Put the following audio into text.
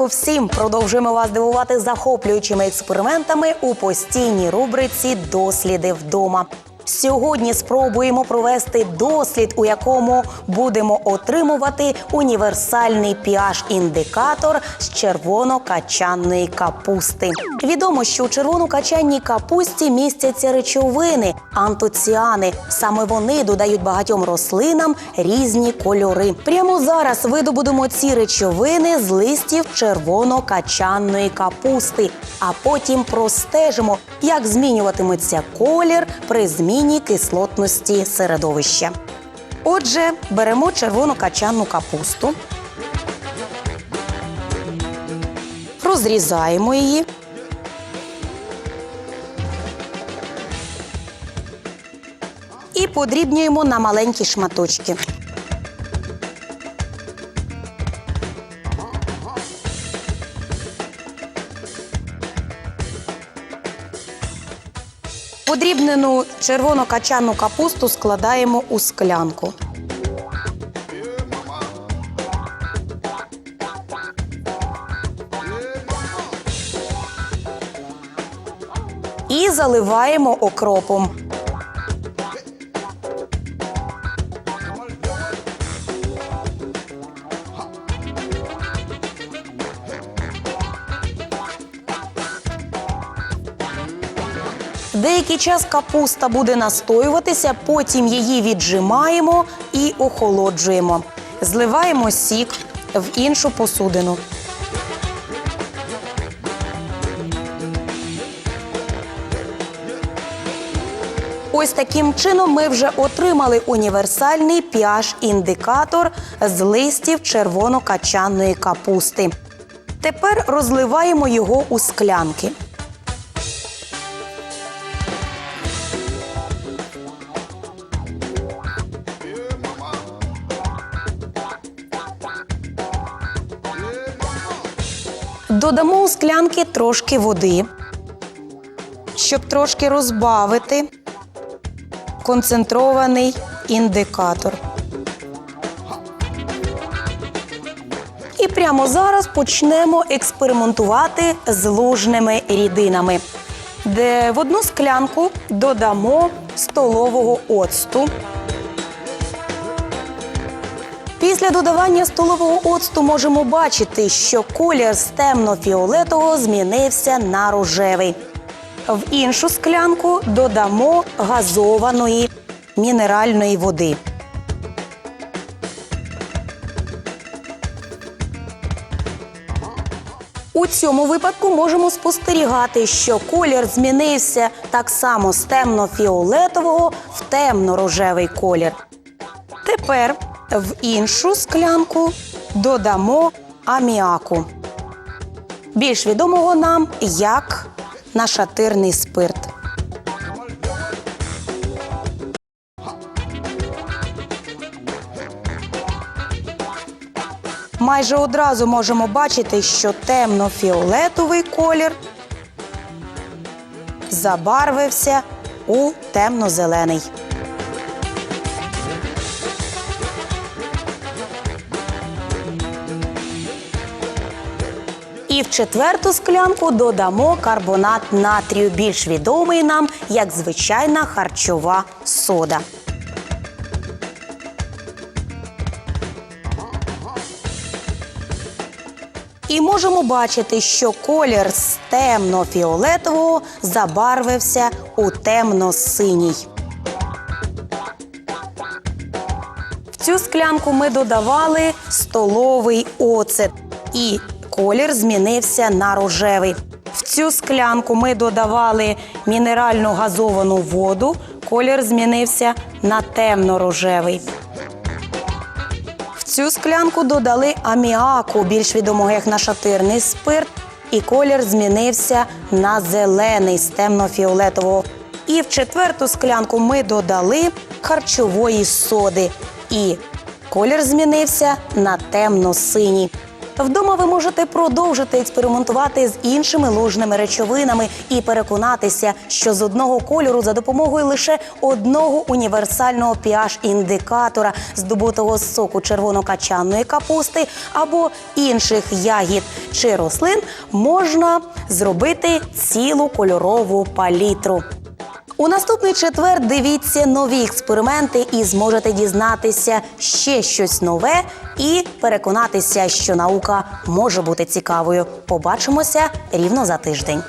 ранку всім! Продовжуємо вас дивувати захоплюючими експериментами у постійній рубриці Досліди вдома. Сьогодні спробуємо провести дослід, у якому будемо отримувати універсальний pH-індикатор з червонокачанної капусти. Відомо, що у червонокачанній капусті містяться речовини антоціани. Саме вони додають багатьом рослинам різні кольори. Прямо зараз видобудемо ці речовини з листів червонокачанної капусти, а потім простежимо, як змінюватиметься колір при зміні кислотності середовища. Отже, беремо червону качанну капусту, розрізаємо її. І подрібнюємо на маленькі шматочки. Подрібнену червонокачанну капусту складаємо у склянку. І заливаємо окропом. Деякий час капуста буде настоюватися, потім її віджимаємо і охолоджуємо. Зливаємо сік в іншу посудину. Ось таким чином ми вже отримали універсальний pH-індикатор з листів червонокачанної капусти. Тепер розливаємо його у склянки. Додамо у склянки трошки води, щоб трошки розбавити концентрований індикатор. І прямо зараз почнемо експериментувати з лужними рідинами, де в одну склянку додамо столового оцту. Після додавання столового оцту можемо бачити, що колір з темно-фіолетового змінився на рожевий. В іншу склянку додамо газованої мінеральної води. У цьому випадку можемо спостерігати, що колір змінився так само з темно-фіолетового в темно-рожевий колір. Тепер в іншу склянку додамо аміаку, більш відомого нам як нашатирний спирт. Майже одразу можемо бачити, що темно-фіолетовий колір забарвився у темно-зелений. І в четверту склянку додамо карбонат натрію, більш відомий нам як звичайна харчова сода. І можемо бачити, що колір з темно-фіолетового забарвився у темно-синій. В цю склянку ми додавали столовий оцет і колір змінився на рожевий. В цю склянку ми додавали мінеральну газовану воду, колір змінився на темно-рожевий. В цю склянку додали аміаку, більш відомого як нашатирний спирт, і колір змінився на зелений з темно-фіолетового. І в четверту склянку ми додали харчової соди, і колір змінився на темно-синій. Вдома ви можете продовжити експериментувати з іншими ложними речовинами і переконатися, що з одного кольору за допомогою лише одного універсального pH-індикатора, здобутого з соку червонокачанної капусти або інших ягід чи рослин, можна зробити цілу кольорову палітру. У наступний четвер дивіться нові експерименти і зможете дізнатися ще щось нове і переконатися, що наука може бути цікавою. Побачимося рівно за тиждень.